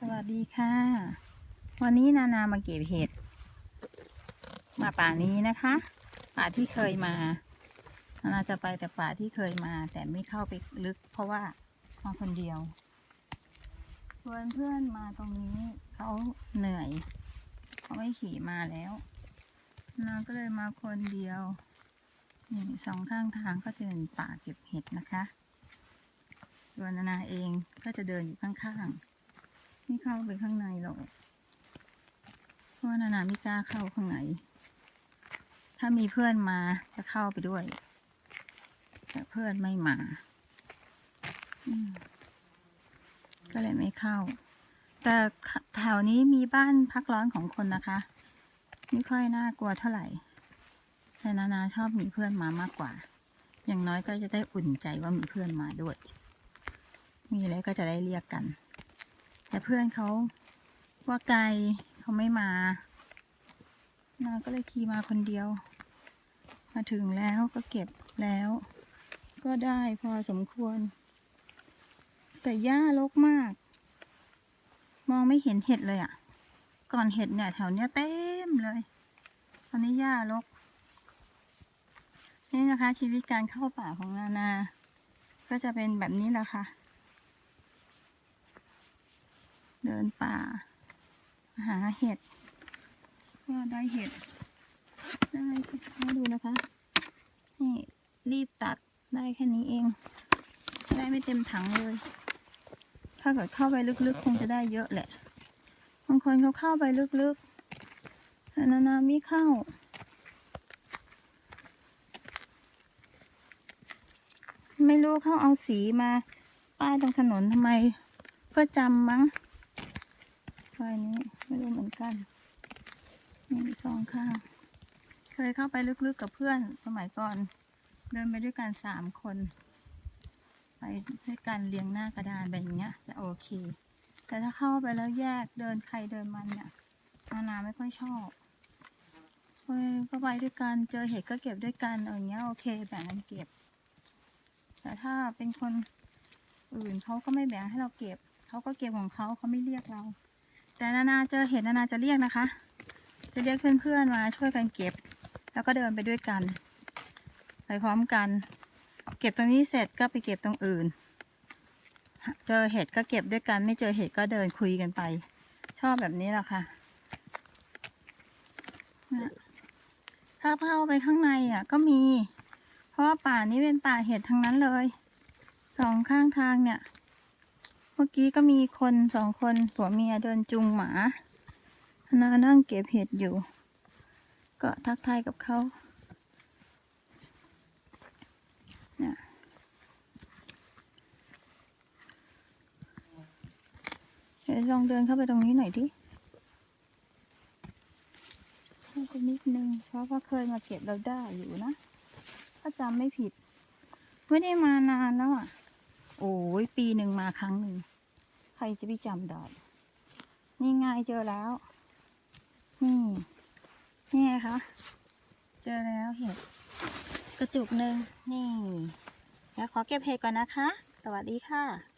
สวัสดีค่ะ วันนี้นานามาเก็บเห็ด มาป่านี้นะคะ ป่าที่เคยมา นานาจะไปแต่ป่าที่เคยมา แต่ไม่เข้าไปลึก เพราะว่ามาคนเดียวชวนเพื่อนมาตรงนี้เขาเหนื่อยเขาไม่ขี่มาแล้วนานาก็เลยมาคนเดียวนี่สองข้างทางก็จะเป็นป่าเก็บเห็ดนะคะส่วนนานาเองก็จะเดินอยู่ข้างๆ ไม่เข้าไปข้างในหรอก เพราะว่านานาไม่กล้าเข้าข้างใน ถ้ามีเพื่อนมาจะเข้าไปด้วย แต่เพื่อนไม่มา ก็เลยไม่เข้า แต่แถวนี้มีบ้านพักร้อนของคนนะคะ ไม่ค่อยน่ากลัวเท่าไหร่ แต่นานาชอบมีเพื่อนมามากกว่า อย่างน้อยก็จะได้อุ่นใจว่ามีเพื่อนมาด้วย มีอะไรก็จะได้เรียกกัน แต่เพื่อนเขาว่าไกลเขาไม่มานาก็เลยขี่มาคนเดียว มาถึงแล้วก็เก็บแล้ว ก็ได้พอสมควร แต่หญ้ารกมาก มองไม่เห็นเห็ดเลยอะ่ะ ก่อนเห็ดเนี่ยแถวเนี้ยเต็มเลย ตอนนี้หญ้ารก นี่นะคะชีวิตการเข้าป่าของนานา ก็จะเป็นแบบนี้แหละค่ะ เดินป่า หาเห็ด ก็ได้เห็ด ได้ให้ดูนะคะ นี่รีบตัดได้แค่นี้เอง ได้ไม่เต็มถังเลย ถ้าเกิดเข้าไปลึกๆ คงจะได้เยอะแหละ บางคนเขาเข้าไปลึกๆแต่นานาไม่เข้าไม่รู้เขาเอาสีมา ป้ายตรงถนนทำไม เพื่อจำมั้ง ซอยนี้ไม่รู้เหมือนกันมีสองข้าง เคยเข้าไปลึกๆกับเพื่อนสมัยก่อน เดินไปด้วยกันสามคน ไปด้วยกันเรียงหน้ากระดานแบบเนี้ยจะโอเค แต่ถ้าเข้าไปแล้วแยกเดินใครเดินมันเนี่ยนานาไม่ค่อยชอบเฮ้ยก็ไปด้วยกันเจอเห็ดก็เก็บด้วยกันอย่างเงี้ยโอเคแบ่งกันเก็บ แต่ถ้าเป็นคนอื่นเขาก็ไม่แบ่งให้เราเก็บเขาก็เก็บของเขาเขาไม่เรียกเรา แต่นานาเจอเห็นนานาจะเรียกนะคะ จะเรียกเพื่อนๆมาช่วยกันเก็บ แล้วก็เดินไปด้วยกัน ไปพร้อมกัน เก็บตรงนี้เสร็จก็ไปเก็บตรงอื่น เจอเห็ดก็เก็บด้วยกัน ไม่เจอเห็ดก็เดินคุยกันไป ชอบแบบนี้แหละค่ะเนี่ยถ้าเข้าไปข้างในอะ ก็มี เพราะว่าป่านี้เป็นป่าเห็ดทั้งนั้นเลยสองข้างทางเนี่ย เมื่อกี้ก็มีคนสองคนผัวเมียเดินจูงหมานานั่งเก็บเห็ดอยู่ ก็ทักทายกับเขาเนี่ยเดี๋ยวลองเดินเข้าไปตรงนี้หน่อยดิเข้าไปนิดนึง เพราะว่าเคยมาเก็บเราได้อยู่นะ ถ้าจำไม่ผิด ไม่ได้มานานแล้วอะ โอ้ยปีหนึ่งมาครั้งหนึ่ง ใครจะไปจำได้ นี่ไงเจอแล้ว นี่นี่ไงคะ เจอแล้วเห็ดกระจุกหนึ่งนี่ แล้วขอเก็บเห็ดก่อนนะคะ สวัสดีค่ะ